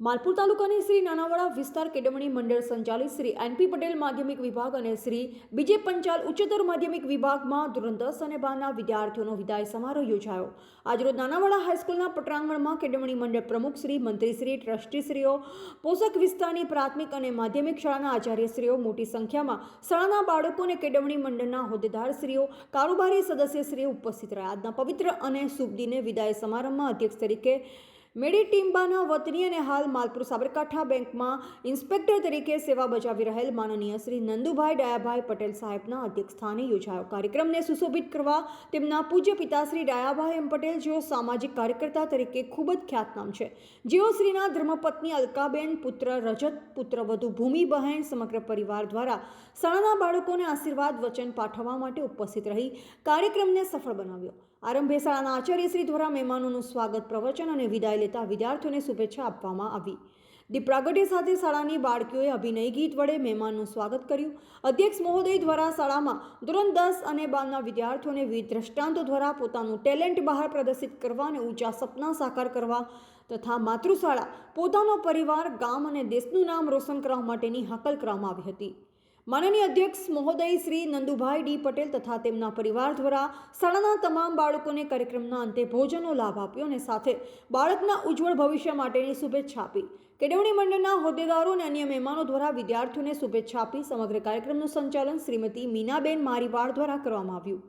માલપુર તાલુકાની શ્રી નાનાવાડા વિસ્તાર કેડમણી મંડળ સંચાલિત શ્રી એનપી પટેલ માધ્યમિક વિભાગ અને શ્રી બીજે પંચાલ ઉચ્ચતર માધ્યમિક વિભાગમાં ધોરણ દસ અને બારના વિદ્યાર્થીઓનો વિદાય સમારોહ યોજાયો. આજરોજ નાનાવાડા હાઈસ્કૂલના પટ્રાંગણમાં કેડમણી મંડળ પ્રમુખ શ્રી મંત્રીશ્રી, ટ્રસ્ટીશ્રીઓ, પોષક વિસ્તારની પ્રાથમિક અને માધ્યમિક શાળાના આચાર્યશ્રીઓ, મોટી સંખ્યામાં શાળાના બાળકો અને કેડમણી મંડળના હોદ્દેદારશ્રીઓ, કારોબારી સદસ્યશ્રીઓ ઉપસ્થિત રહ્યા. આજના પવિત્ર અને શુભ દિને વિદાય સમારંભમાં અધ્યક્ષ તરીકે મેડી ટીમ્બાના વતની અને હાલ માલપુર સાબરકાંઠા બેંકમાં ઇન્સ્પેક્ટર તરીકે સેવા બજાવી રહેલ માનનીય શ્રી નંદુભાઈ ડાયાભાઈ પટેલ સાહેબના અધ્યક્ષસ્થાને યોજાયો કાર્યક્રમને સુશોભિત કરવા તેમના પૂજ્ય પિતાશ્રી ડાયાભાઈ એમ પટેલ, જેઓ સામાજિક કાર્યકર્તા તરીકે ખૂબ જ ખ્યાતનામ છે. જેઓ શ્રીના ધર્મપત્ની અલકાબેન, પુત્ર રજત, પુત્ર વધુ ભૂમિ બહેન સમગ્ર પરિવાર દ્વારા શાળાના બાળકોને આશીર્વાદ વચન પાઠવવા માટે ઉપસ્થિત રહી કાર્યક્રમને સફળ બનાવ્યો. આરંભે શાળાના આચાર્યશ્રી દ્વારા મહેમાનોનું સ્વાગત, પ્રવચન અને વિદાય લેતા વિદ્યાર્થીઓને શુભેચ્છા આપવામાં આવી. દીપ્રાગટ્ય સાથે શાળાની બાળકીઓએ અભિનય ગીત વડે મહેમાનનું સ્વાગત કર્યું. અધ્યક્ષ મહોદય દ્વારા શાળામાં ધોરણ દસ અને બારના વિદ્યાર્થીઓને વિવિધ દ્રષ્ટાંતો દ્વારા પોતાનું ટેલેન્ટ બહાર પ્રદર્શિત કરવા અને ઊંચા સપના સાકાર કરવા તથા માતૃશાળા, પોતાનો પરિવાર, ગામ અને દેશનું નામ રોશન કરવા માટેની હાકલ કરવામાં આવી હતી. માનનીય અધ્યક્ષ મહોદય શ્રી નંદુભાઈ ડી પટેલ તથા તેમના પરિવાર દ્વારા શાળાના તમામ બાળકોને કાર્યક્રમના અંતે ભોજનનો લાભ આપ્યો અને સાથે બાળકના ઉજ્જવળ ભવિષ્ય માટેની શુભેચ્છા આપી. કેળવણી મંડળના હોદ્દેદારો અને અન્ય મહેમાનો દ્વારા વિદ્યાર્થીઓને શુભેચ્છા આપી સમગ્ર કાર્યક્રમનું સંચાલન શ્રીમતી મીનાબેન મારીવાડ દ્વારા કરવામાં આવ્યું.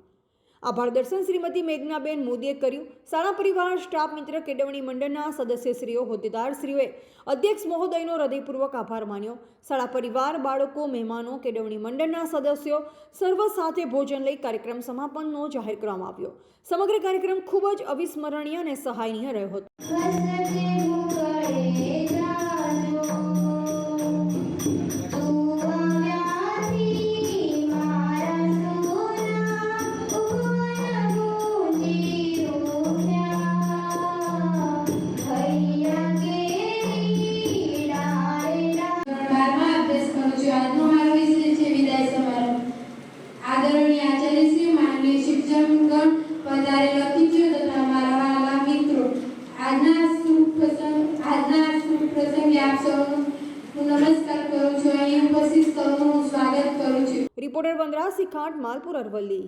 આભાર. દર્શન શ્રીમતી મેઘનાબેન મોદીએ કર્યું. શાળા પરિવાર, સ્ટાફ મિત્ર, કેળવણી મંડળના સદસ્યશ્રીઓ, હોદ્દેદારશ્રીઓએ અધ્યક્ષ મહોદયનો હૃદયપૂર્વક આભાર માન્યો. શાળા પરિવાર, બાળકો, મહેમાનો, કેળવણી મંડળના સદસ્યો સર્વ સાથે ભોજન લઈ કાર્યક્રમ સમાપનનો જાહેર કરવામાં આવ્યો. સમગ્ર કાર્યક્રમ ખૂબ જ અવિસ્મરણીય અને સહાયનીય રહ્યો હતો. છું. આજનો શુભ પ્રસંગ, આજના હું નમસ્કાર કરું છું. સ્વાગત કરું છું. રિપોર્ટર વનરાજ શિખાટ માલપુર અરવલ્લી.